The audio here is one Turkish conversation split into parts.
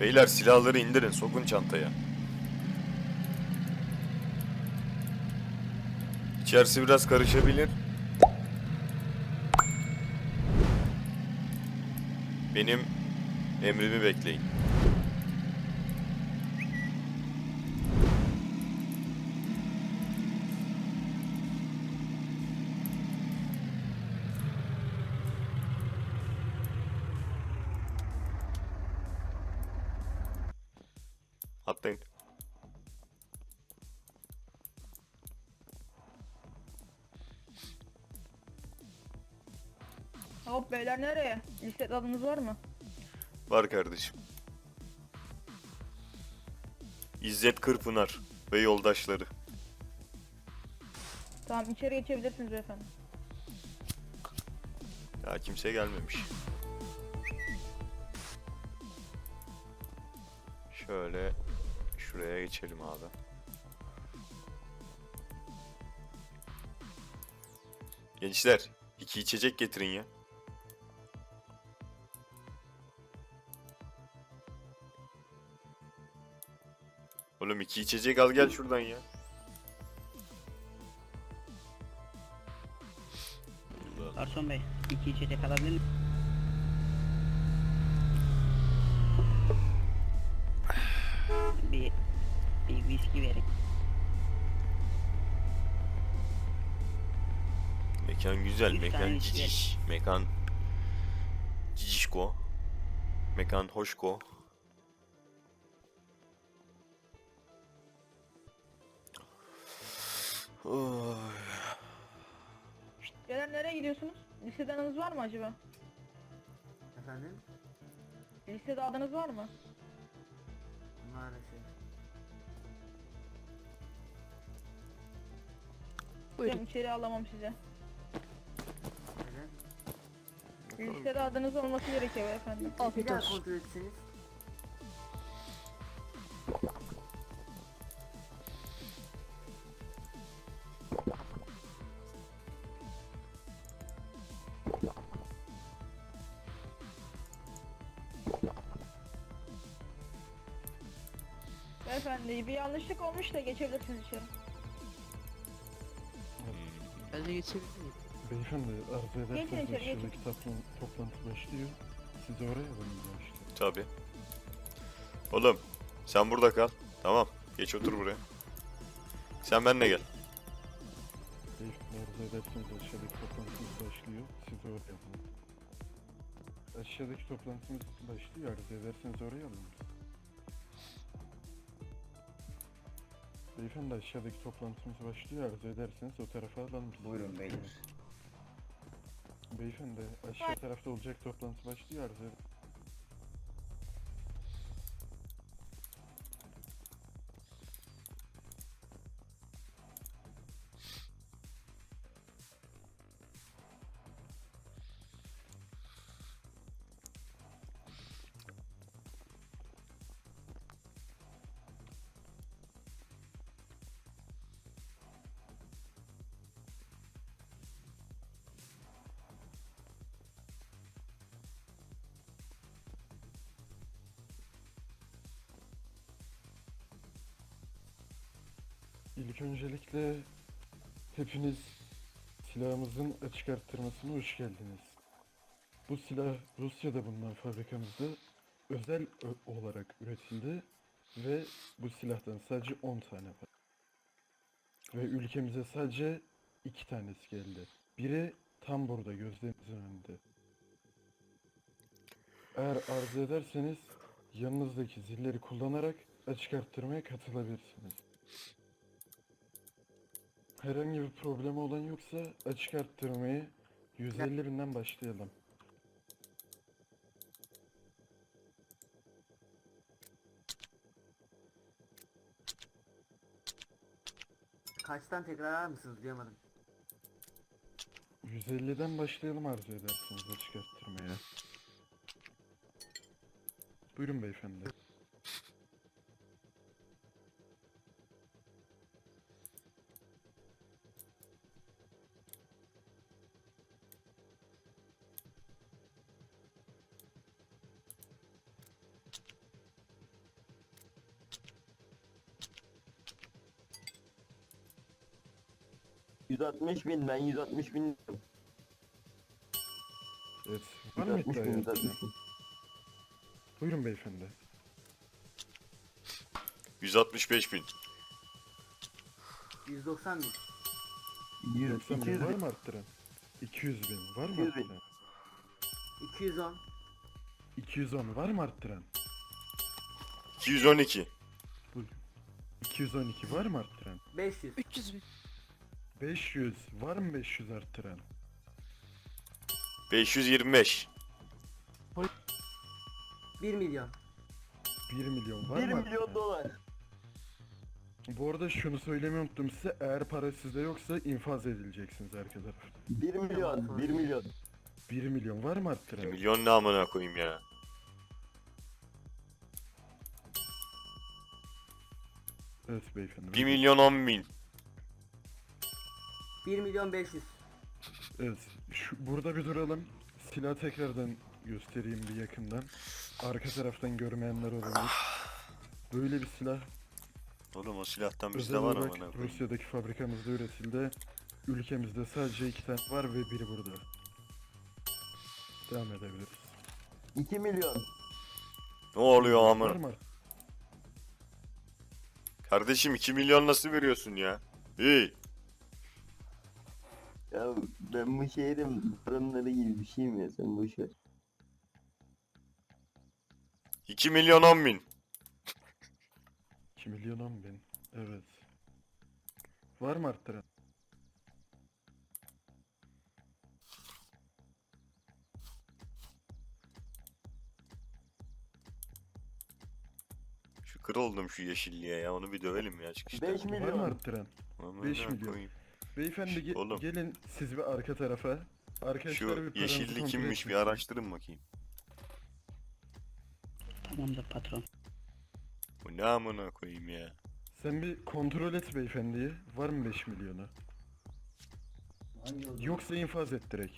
Beyler silahları indirin, sokun çantaya. İçerisi biraz karışabilir. Benim emrimi bekleyin. Atlayın. Hop beyler nereye? Liste adınız var mı? Var kardeşim. İzzet Kırpınar ve yoldaşları. Tamam içeri geçebilirsiniz efendim. Ya kimse gelmemiş. Şöyle şuraya geçelim abi. Gençler, iki içecek getirin ya. Oğlum iki içecek al gel şuradan ya. Garson Bey, iki içecek alabilir miyim? Bir, bir viski verin. Mekan güzel, Üç mekan içki. ciciş, mekan cicişko, mekan hoşko. Oy. Beyler nereye gidiyorsunuz? Listede adınız var mı acaba? Efendim? Listede adınız var mı? Maalesef. Buyurun. içeri alamam size. Listede adınız olması gerekiyor efendim. Bir daha kontrol etseniz. Beyefendi bir yanlışlık olmuş da geçebilirsiniz içeri. Ben de geçebilir miyim? Beyefendi arzu Geçin ederseniz içeri, geçin. aşağıdaki toplantı, toplantı başlıyor. Sizi oraya alın işte. Tabi. Oğlum, sen burada kal. Tamam, geç otur buraya. Sen benimle gel. Beyefendi arzu ederseniz aşağıdaki toplantımız başlıyor. Sizi oraya alın. Aşağıdaki toplantımız başlıyor. Arzu ederseniz oraya alın. Beyefendi aşağıdaki toplantımız başlıyor. Arzu ederseniz o tarafa alalım. Buyurun beyler. Beyefendi aşağı tarafta olacak toplantı başlıyor. Arzu İlk öncelikle hepiniz silahımızın açık arttırmasına hoş geldiniz. Bu silah Rusya'da bulunan fabrikamızda özel olarak üretildi ve bu silahtan sadece 10 tane var. Ve ülkemize sadece 2 tanesi geldi. Biri tam burada gözlerinizin önünde. Eğer arzu ederseniz yanınızdaki zilleri kullanarak açık arttırmaya katılabilirsiniz. Herhangi bir problemi olan yoksa açık arttırmayı 150 binden başlayalım. Kaçtan tekrarlar mısınız duyamadım. 150'den başlayalım arzu ederseniz açık arttırmaya. Buyurun beyefendi. 160 bin ben 160 bin. Evet. Var mı 160 bin iddiaya? 160 bin. Buyurun beyefendi. 165 bin. 190 bin. 100, 90 bin 200 var bin. mı arttıran? 200 bin var mı 200 bin. arttıran? 210. 210 var mı arttıran? 212. 212 var mı arttıran? 500. 300 bin. 500 var mı 500 arttıran? 525. 1 milyon. 1 milyon var 1 mı milyon arttıran? dolar. Bu arada şunu söylemeyi unuttum size. Eğer para sizde yoksa infaz edileceksiniz arkadaşlar. 1 milyon 1 milyon. 1 milyon var mı arttıran? Milyon ne amına koyayım ya. Evet beyefendi. 1 milyon 10 bin. 1 milyon 500. Evet. Şu, burada bir duralım. Silah tekrardan göstereyim bir yakından. Arka taraftan görmeyenler olabilir. Böyle bir silah Oğlum o silahtan özel bizde var olarak koyayım. Rusya'daki fabrikamızda üretildi. Ülkemizde sadece iki tane var ve biri burada. Devam edebiliriz. 2 milyon. Ne oluyor Var amına? mı? Kardeşim 2 milyon nasıl veriyorsun ya? İyi. Ya ben bu şehrin fırınları gibi bir şeyim ya sen boş ver. 2 milyon 10 bin. 2 milyon 10 bin. Evet. Var mı arttıran? Şu kırıldım şu yeşilliğe ya onu bir dövelim ya çıkışta. 5 Var mı milyon. arttıran? Amına beş milyon. koyayım. Beyefendi ge- Oğlum. gelin siz bir arka tarafa. Arkadaşlar Şu bir paranızı yeşilli kontrol kimmiş bir araştırın bakayım. Tamamdır patron. Bu ne amına koyayım ya. Sen bir kontrol et beyefendiyi. Var mı 5 milyonu? Yoksa infaz et direkt.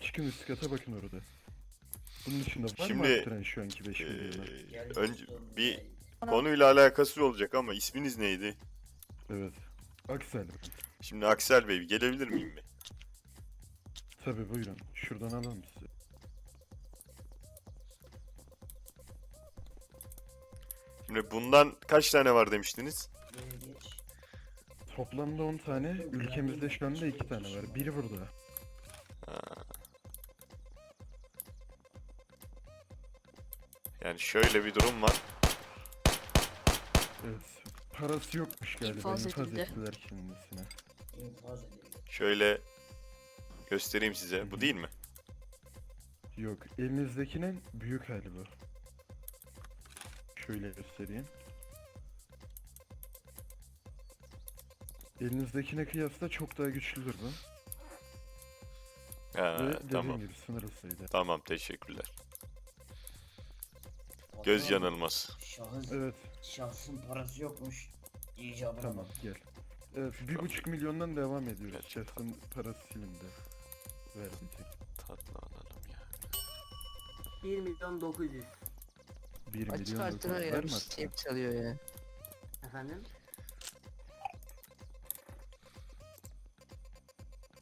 Çıkın üst kata bakın orada. Bunun dışında var mı Şimdi, arttıran şu anki 5 Ee, milyonu? önce bir konuyla alakası olacak ama isminiz neydi? Evet. Aksel. Şimdi Aksel Bey gelebilir miyim mi? Tabi buyurun. Şuradan alalım sizi. Şimdi bundan kaç tane var demiştiniz? Toplamda 10 tane. Ülkemizde şu anda 2 tane var. Biri burada. Yani şöyle bir durum var. Evet. Parası yokmuş galiba. İnfaz İnfaz edildi. ettiler kendisine. Şöyle göstereyim size. Bu değil mi? Yok. Elinizdekinin büyük hali bu. Şöyle göstereyim. Elinizdekine kıyasla çok daha güçlüdür bu. Ha, Ve dediğim tamam. gibi sınırlı sayıda. Tamam teşekkürler. Göz yanılması. Şahıs, Evet. şahsın parası yokmuş. İcabına Tamam bak. gel. Evet. Bir buçuk milyondan devam ediyoruz. Gerçekten. Şahsın parası silindi. Verdi tek. Tatlı alalım ya. 1 milyon 900. 1 Açık milyon arttıran dokuz- ya. var Bir mı şey çalıyor ya. Efendim?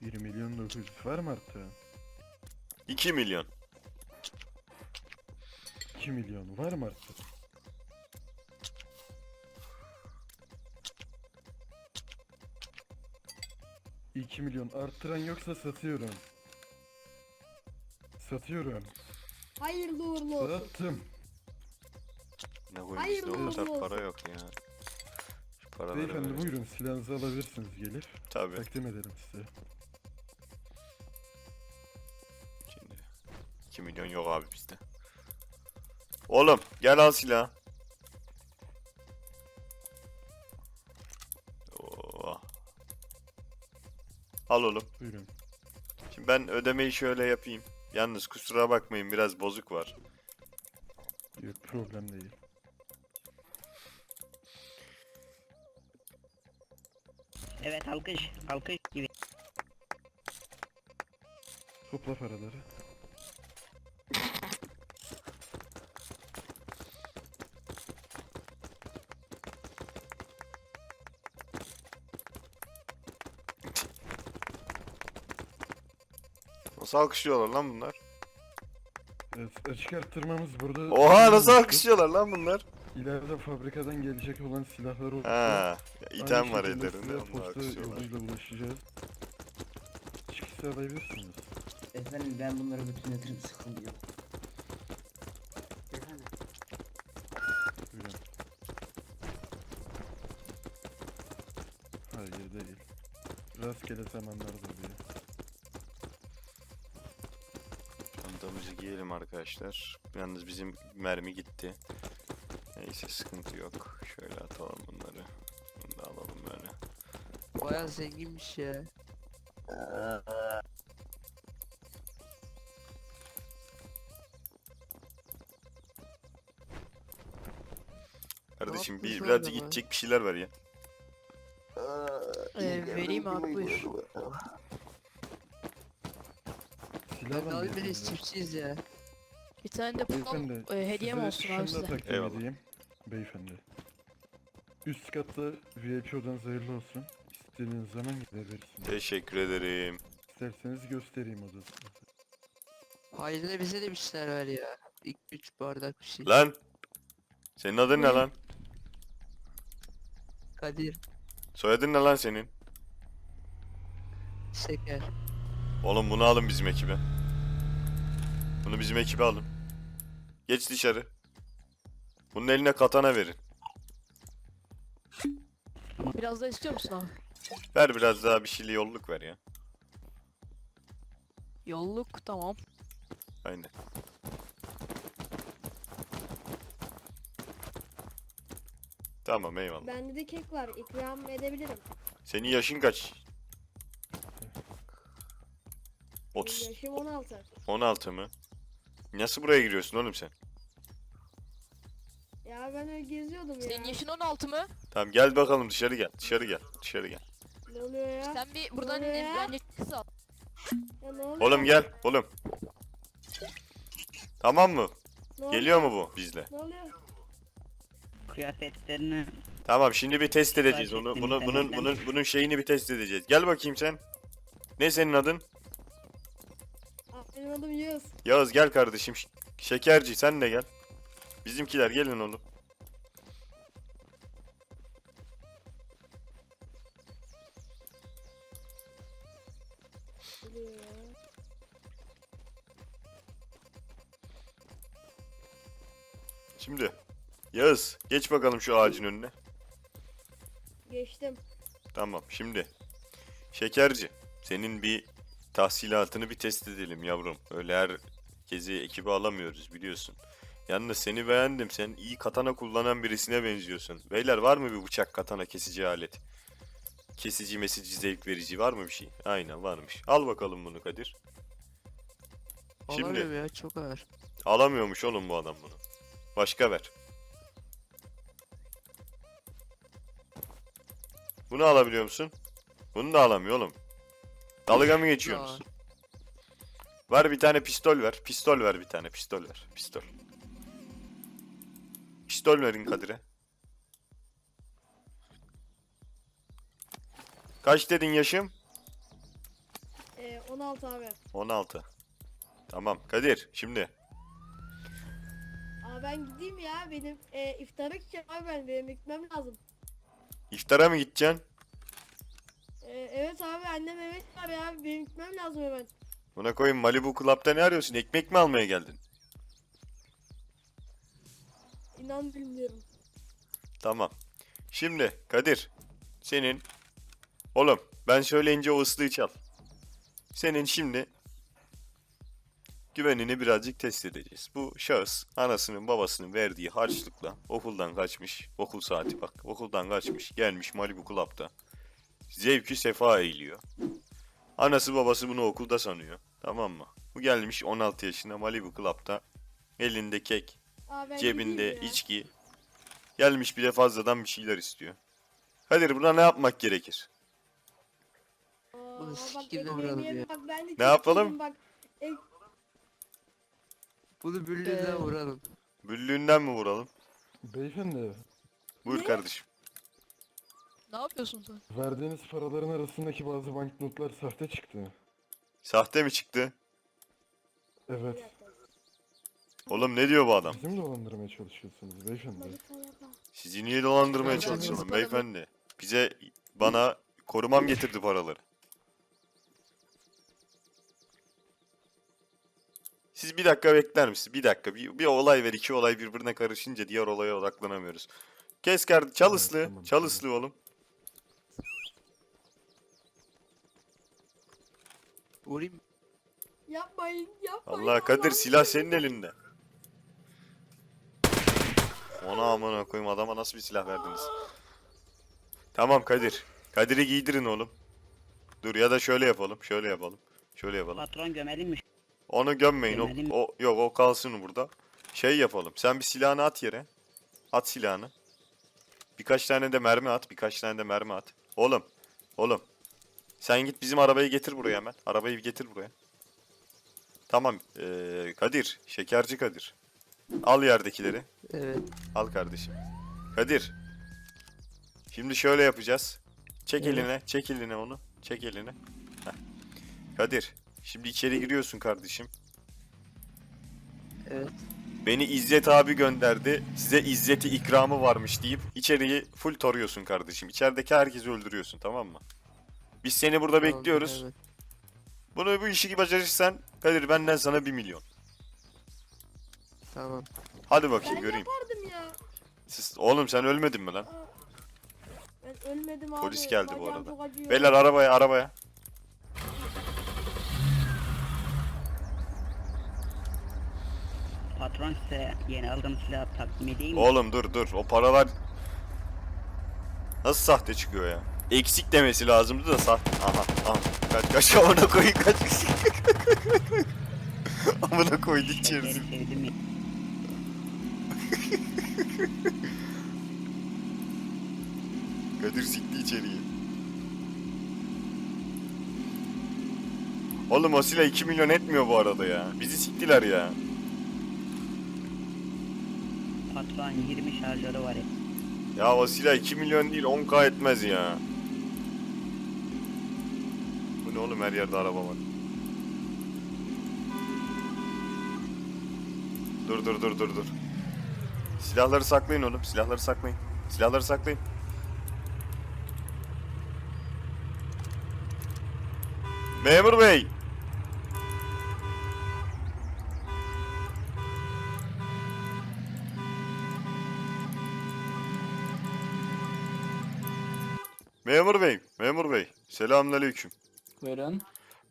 1 milyon 900 var mı arttıran? 2 milyon. 2 milyon var mı arttıran? İki milyon arttıran yoksa satıyorum. Satıyorum. Hayırlı uğurlu olsun. Sattım. Ne koyayım Hayırlı bizde o kadar uğurlu para yok ya. Şu paraları Beyefendi verelim. buyurun silahınızı alabilirsiniz gelip. Tabii. Takdim ederim size. Şimdi 2 milyon yok abi bizde. Oğlum gel al silah. Oo. Al oğlum. Buyurun. Şimdi ben ödemeyi şöyle yapayım. Yalnız kusura bakmayın biraz bozuk var. Yok problem değil. Evet alkış. Alkış gibi. Topla paraları. Nasıl alkışlıyorlar lan bunlar? Evet, açık arttırmamız burada... Oha nasıl alkışlıyorlar lan bunlar? İleride fabrikadan gelecek olan silahlar olursa... Ha, item var ellerinde. Onu posta alkışlıyorlar. yoluyla ulaşacağız. Çıkışta alabilirsiniz. Efendim ben bunları bütün yatırım sıkıntı yok. Efendim. Buyurun. Hayır değil. Rastgele zamanlar arkadaşlar. Yalnız bizim mermi gitti. Neyse sıkıntı yok. Şöyle atalım bunları. Bunu da alalım böyle. Baya zenginmiş ya. Kardeşim bir birazcık gidecek bir şeyler ver ya. Ee, vereyim abi buyur. Silah Ben var beyefendi. biz çiftçiyiz ya. Bir tane de Beyefendi, e, hediyem size olsun şunu abi da size. takdim Eyvallah. edeyim, Beyefendi. Üst katta VIP odanız hayırlı olsun. İstediğiniz zaman gidebilirsiniz. Teşekkür ederim. İsterseniz göstereyim odasını. Haydi bize de bir şeyler ver ya. İlk üç bardak bir şey. Lan! Senin adın ne lan? Kadir, Soyadın ne lan senin? şeker. Oğlum bunu alın bizim ekibe. Bunu bizim ekibe alın. Geç dışarı. Bunun eline katana verin. Biraz da istiyor musun abi? Ver biraz daha bir şeyli yolluk ver ya. Yolluk tamam. Aynen. Tamam eyvallah. Bende de kek var. ikram edebilirim. Senin yaşın kaç? Benim 30. Yaşım 16. 16 mı? Nasıl buraya giriyorsun oğlum sen? Ya ben öyle geziyordum ya. Senin yaşın 16 mı? Tamam gel bakalım dışarı gel. Dışarı gel. Dışarı gel. Ne oluyor ya? Sen bir buradan Ne oluyor ya? bence kız al. Ya ne oluyor? Oğlum gel. Oğlum. Tamam mı? Ne oluyor? Geliyor mu bu bizle? Ne oluyor? Kıyafetlerini Tamam şimdi bir test edeceğiz onu. Bunu bunun bunun bunun şeyini bir test edeceğiz. Gel bakayım sen. Ne senin adın? Benim adım Yağız. Yağız gel kardeşim. Ş- Şekerci sen de gel. Bizimkiler gelin oğlum. Ya? Şimdi Yağız geç bakalım şu ağacın önüne. Geçtim. Tamam şimdi. Şekerci senin bir tahsilatını bir test edelim yavrum. Öyle herkesi ekibe alamıyoruz biliyorsun. Yalnız seni beğendim. Sen iyi katana kullanan birisine benziyorsun. Beyler var mı bir bıçak katana kesici alet? Kesici mesici zevk verici var mı bir şey? Aynen varmış. Al bakalım bunu Kadir. Şimdi- Alamıyorum ya çok ağır. Alamıyormuş oğlum bu adam bunu. Başka ver. Bunu alabiliyor musun? Bunu da alamıyor oğlum. Dalga mı geçiyorsunuz? Var bir tane pistol ver. Pistol ver bir tane pistol ver. Pistol. Pistol verin Kadir'e. Kaç dedin yaşım? Ee, 16 abi. 16. Tamam Kadir şimdi. Aa ben gideyim ya. Benim e, iftara gideceğim abi ben. Benim gitmem lazım. İftara mı gideceksin? Ee, evet abi annem evet var ya. Benim gitmem lazım hemen. Buna koyayım Malibu Club'da ne arıyorsun? Ekmek mi almaya geldin? İnan bilmiyorum. Tamam. Şimdi Kadir senin oğlum ben söyleyince o ıslığı çal. Senin şimdi güvenini birazcık test edeceğiz. Bu şahıs anasının babasının verdiği harçlıkla okuldan kaçmış. Okul saati bak. Okuldan kaçmış. Gelmiş Malibu Club'da. Zevkü sefa eğiliyor. Anası babası bunu okulda sanıyor. Tamam mı? Bu gelmiş 16 yaşında Malibu Club'da. Elinde kek, Aa, cebinde içki. Gelmiş bir de fazladan bir şeyler istiyor. Kadir buna ne yapmak gerekir? Bunu ekmeğimi vuralım ya. Çok yapalım? Bak. Bunu bürlüğüne Ee, vuralım. Büllüğünden mi vuralım? Beyefendi, Buyur Ne? kardeşim. Ne yapıyorsun sen? verdiğiniz paraların arasındaki bazı banknotlar sahte çıktı. Sahte mi çıktı? Evet. Oğlum ne diyor bu adam? Bizi mi dolandırmaya çalışıyorsunuz beyefendi? Sizi niye dolandırmaya çalışalım sana- beyefendi? Bize, bana korumam getirdi paraları. Siz bir dakika bekler misiniz? Bir dakika. Bir, bir olay ver, iki olay birbirine karışınca diğer olaya odaklanamıyoruz. Kes kardeşim. Çalıslı. Evet, tamam, Çalıslı oğlum. Vurayım. Yapmayın yapmayın. Allah Kadir silah senin elinde. Ona amına koyayım adama nasıl bir silah verdiniz? Tamam Kadir. Kadir'i giydirin oğlum. Dur ya da şöyle yapalım. Şöyle yapalım. Şöyle yapalım. Patron gömelim mi? Onu gömmeyin. O, Gömelim. o yok o kalsın burada. Şey yapalım. Sen bir silahını at yere. At silahını. Birkaç tane de mermi at. Birkaç tane de mermi at. Oğlum. Oğlum. Sen git bizim arabayı getir buraya hemen. Arabayı getir buraya. Tamam. Ee, Kadir. Şekerci Kadir. Al yerdekileri. Evet. Al kardeşim. Kadir. Şimdi şöyle yapacağız. Çek Evet. eline, çek eline onu. Çek eline. Heh. Kadir. Şimdi içeri giriyorsun kardeşim. Evet. Beni İzzet abi gönderdi. Size İzzet'i ikramı varmış deyip içeriği full toruyorsun kardeşim. İçerideki herkesi öldürüyorsun tamam mı? Biz seni burada Tamam, bekliyoruz. evet. Bunu bu işi başarırsan Kadir benden sana bir milyon. Tamam. Hadi bakayım Ben göreyim. yapardım ya. Siz, oğlum sen ölmedin mi lan? Ben ölmedim abi. Polis geldi bu Bacağım arada. çok acıyor. Beyler arabaya arabaya. Patron size yeni aldığım silahı takdim edeyim mi? Oğlum dur dur o paralar nasıl sahte çıkıyor ya? Eksik demesi lazımdı da sahte. Aha aha kaç kaç amına koyun kaç. amına koydu içerisi. Kadir sikti içeriye. Oğlum o silah 2 milyon etmiyor bu arada ya. Bizi siktiler ya. Patron 20 şarjörü var ya. Ya o silah 2 milyon değil 10k etmez ya. Ne oğlum her yerde araba var. Dur dur dur dur dur. Silahları saklayın oğlum silahları saklayın. Silahları saklayın. Memur bey. Memur bey, memur bey. Selamünaleyküm. Buyurun.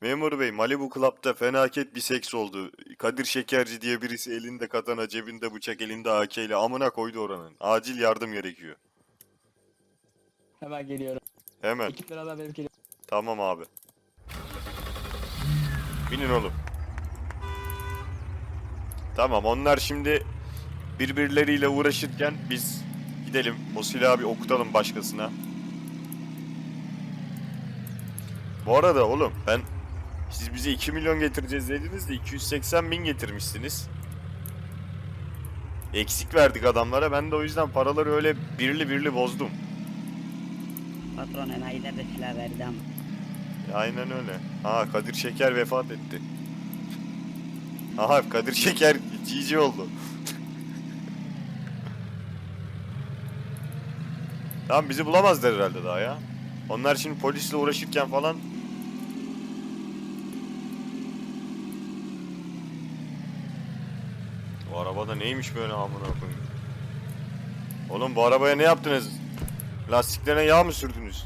Memur bey, Malibu Club'da fenaket bir seks oldu. Kadir Şekerci diye birisi elinde katana, cebinde bıçak, elinde AK ile amına koydu oranın. Acil yardım gerekiyor. Hemen geliyorum. Hemen. Ekip beraber benim geliyorum. Tamam abi. Binin oğlum. Tamam onlar şimdi birbirleriyle uğraşırken biz gidelim o silahı bir okutalım başkasına. Bu arada oğlum ben siz bize 2 milyon getireceğiz dediniz de 280 bin getirmişsiniz. Eksik verdik adamlara ben de o yüzden paraları öyle birli birli bozdum. Patron enayiler de silah verdi ama. Aynen öyle. Ha Kadir Şeker vefat etti. Aha Kadir Şeker GG oldu. tamam bizi bulamazlar herhalde daha ya. Onlar şimdi polisle uğraşırken falan Bu arabada neymiş böyle amına koyayım? Oğlum bu arabaya ne yaptınız? Lastiklerine yağ mı sürdünüz?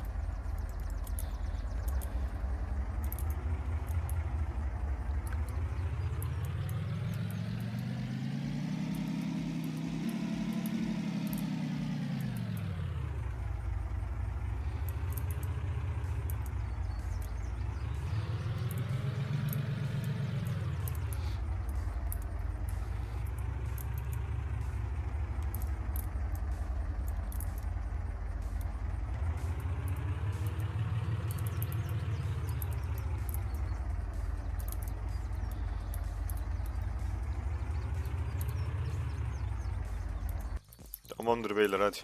Tamamdır beyler hadi.